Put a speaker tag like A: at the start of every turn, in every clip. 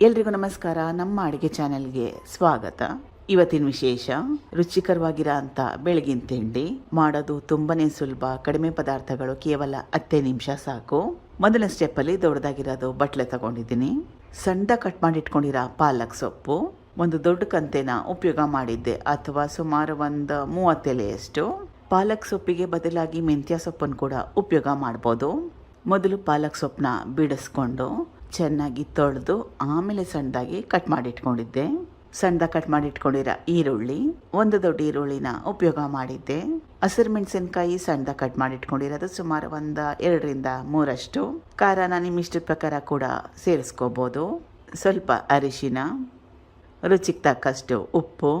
A: ಎಲ್ರಿಗೂ ನಮಸ್ಕಾರ. ನಮ್ಮ ಅಡುಗೆ ಚಾನೆಲ್ಗೆ ಸ್ವಾಗತ. ಇವತ್ತಿನ ವಿಶೇಷ, ರುಚಿಕರವಾಗಿರೋ ಬೆಳಗಿನ ತಿಂಡಿ. ಮಾಡೋದು ತುಂಬಾನೇ ಸುಲಭ. ಕಡಿಮೆ ಪದಾರ್ಥಗಳು ಕೇವಲ ಹತ್ತೇ ನಿಮಿಷ ಸಾಕು. ಮೊದಲನೇ ಸ್ಟೆಪ್ಪಲ್ಲಿ ದೊಡ್ಡದಾಗಿರೋದು ಬಟ್ಲೆ ತಗೊಂಡಿದ್ದೀನಿ. ಸಣ್ಣ ಕಟ್ ಮಾಡಿ ಇಟ್ಕೊಂಡಿರೋ ಪಾಲಕ್ ಸೊಪ್ಪು. ಒಂದು ದೊಡ್ಡ ಕಂತೆನ ಉಪಯೋಗ ಮಾಡಿದ್ದೆ, ಅಥವಾ ಸುಮಾರು ಒಂದು ಮೂವತ್ತೆಲೆಯಷ್ಟು ಪಾಲಕ್ ಸೊಪ್ಪಿಗೆ ಬದಲಾಗಿ ಮೆಂತ್ಯ ಸೊಪ್ಪನ್ನು ಕೂಡ ಉಪಯೋಗ ಮಾಡ್ಬೋದು. ಮೊದಲು ಪಾಲಕ್ ಸೊಪ್ಪನ್ನ ಬಿಡಿಸ್ಕೊಂಡು ಚೆನ್ನಾಗಿ ತೊಳೆದು ಆಮೇಲೆ ಸಣ್ಣದಾಗಿ ಕಟ್ ಮಾಡಿ ಇಟ್ಕೊಂಡಿದ್ದೆ ಸಣ್ಣದಾಗಿ ಕಟ್ ಮಾಡಿ ಇಟ್ಕೊಂಡಿರೋ ಈರುಳ್ಳಿ, ಒಂದು ದೊಡ್ಡ ಈರುಳ್ಳಿನ ಉಪಯೋಗ ಮಾಡಿದ್ದೆ. ಹಸಿರು ಮೆಣಸಿನ್ಕಾಯಿ ಸಣ್ಣದಾಗಿ ಕಟ್ ಮಾಡಿ ಇಟ್ಕೊಂಡಿರೋದು ಸುಮಾರು ಒಂದು ಎರಡರಿಂದ ಮೂರಷ್ಟು. ಖಾರನ ನಿಮ್ಮ ಇಷ್ಟದ ಪ್ರಕಾರ ಕೂಡ ಸೇರಿಸ್ಕೋಬೋದು. ಸ್ವಲ್ಪ ಅರಿಶಿನ, ರುಚಿಗೆ ತಕ್ಕಷ್ಟು ಉಪ್ಪು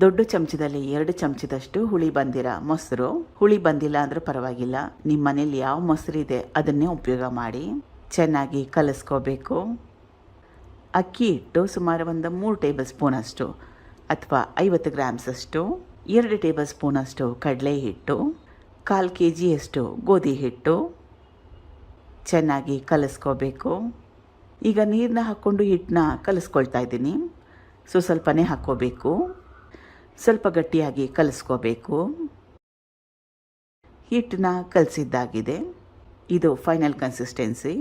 A: ದೊಡ್ಡ ಚಮಚದಲ್ಲಿ ಎರಡು ಚಮಚದಷ್ಟು ಹುಳಿ ಬಂದಿರ. ಮೊಸರು, ಹುಳಿ ಬಂದಿಲ್ಲ ಅಂದ್ರೆ ಪರವಾಗಿಲ್ಲ. ನಿಮ್ಮ ಮನೇಲಿ ಯಾವ ಮೊಸರು ಇದೆ ಅದನ್ನೇ ಉಪಯೋಗ ಮಾಡಿ. ಚೆನ್ನಾಗಿ ಕಲಸ್ಕೋಬೇಕು. ಅಕ್ಕಿ ಹಿಟ್ಟು ಸುಮಾರು ಒಂದು ಮೂರು ಟೇಬಲ್ ಸ್ಪೂನಷ್ಟು ಅಥವಾ ಐವತ್ತು ಗ್ರಾಮ್ಸಷ್ಟು ಎರಡು ಟೇಬಲ್ ಸ್ಪೂನಷ್ಟು ಕಡಲೆ ಹಿಟ್ಟು, ಕಾಲು ಕೆ ಜಿಯಷ್ಟು ಗೋಧಿ ಹಿಟ್ಟು. ಚೆನ್ನಾಗಿ ಕಲಸ್ಕೋಬೇಕು. ಈಗ ನೀರನ್ನ ಹಾಕ್ಕೊಂಡು ಹಿಟ್ಟನ್ನ ಕಲಸ್ಕೊಳ್ತಾ ಇದ್ದೀನಿ. ಸೊ, ಸ್ವಲ್ಪನೇ ಹಾಕ್ಕೋಬೇಕು. ಸ್ವಲ್ಪ ಗಟ್ಟಿಯಾಗಿ ಕಲಿಸ್ಕೋಬೇಕು. ಹಿಟ್ಟನ್ನ ಕಲಸಿದ್ದಾಗಿದೆ. ಇದು ಫೈನಲ್ ಕನ್ಸಿಸ್ಟೆನ್ಸಿ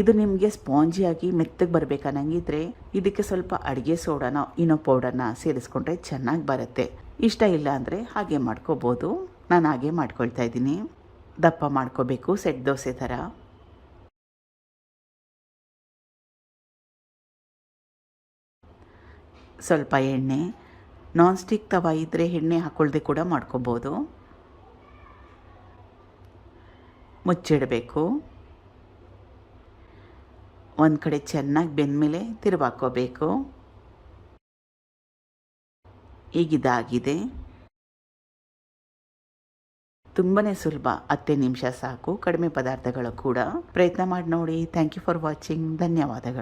A: ಇದು ನಿಮಗೆ ಸ್ಪಾಂಜಿಯಾಗಿ ಮೆತ್ತಗೆ ಬರಬೇಕನ್ನಂಗಿದ್ರೆ ಇದಕ್ಕೆ ಸ್ವಲ್ಪ ಅಡುಗೆ ಸೋಡಾನ ಇನ್ನೋ ಪೌಡರ್ನ ಸೇರಿಸ್ಕೊಂಡ್ರೆ ಚೆನ್ನಾಗಿ ಬರುತ್ತೆ. ಇಷ್ಟ ಇಲ್ಲ ಅಂದರೆ ಹಾಗೆ ಮಾಡ್ಕೋಬೋದು. ನಾನು ಹಾಗೆ ಮಾಡ್ಕೊಳ್ತಾ ಇದ್ದೀನಿ. ದಪ್ಪ ಮಾಡ್ಕೋಬೇಕು ಸೆಟ್ ದೋಸೆ ಥರ. ಸ್ವಲ್ಪ ಎಣ್ಣೆ ನಾನ್ ಸ್ಟಿಕ್ ತವ ಇದ್ದರೆ ಎಣ್ಣೆ ಹಾಕೊಳ್ಳದೆ ಕೂಡ ಮಾಡ್ಕೋಬೋದು. ಮುಚ್ಚಿಡಬೇಕು. ಒಂದು ಕಡೆ ಚೆನ್ನಾಗಿ ಬೆಂದಮೇಲೆ ತಿರುವಾಕೋಬೇಕು ಈಗಿದಾಗಿದೆ. ತುಂಬಾ ಸುಲಭ, ಹತ್ತೇ ನಿಮಿಷ ಸಾಕು. ಕಡಿಮೆ ಪದಾರ್ಥಗಳು ಕೂಡ. ಪ್ರಯತ್ನ ಮಾಡಿ ನೋಡಿ. ಥ್ಯಾಂಕ್ ಯು ಫಾರ್ ವಾಚಿಂಗ್ ಧನ್ಯವಾದಗಳು.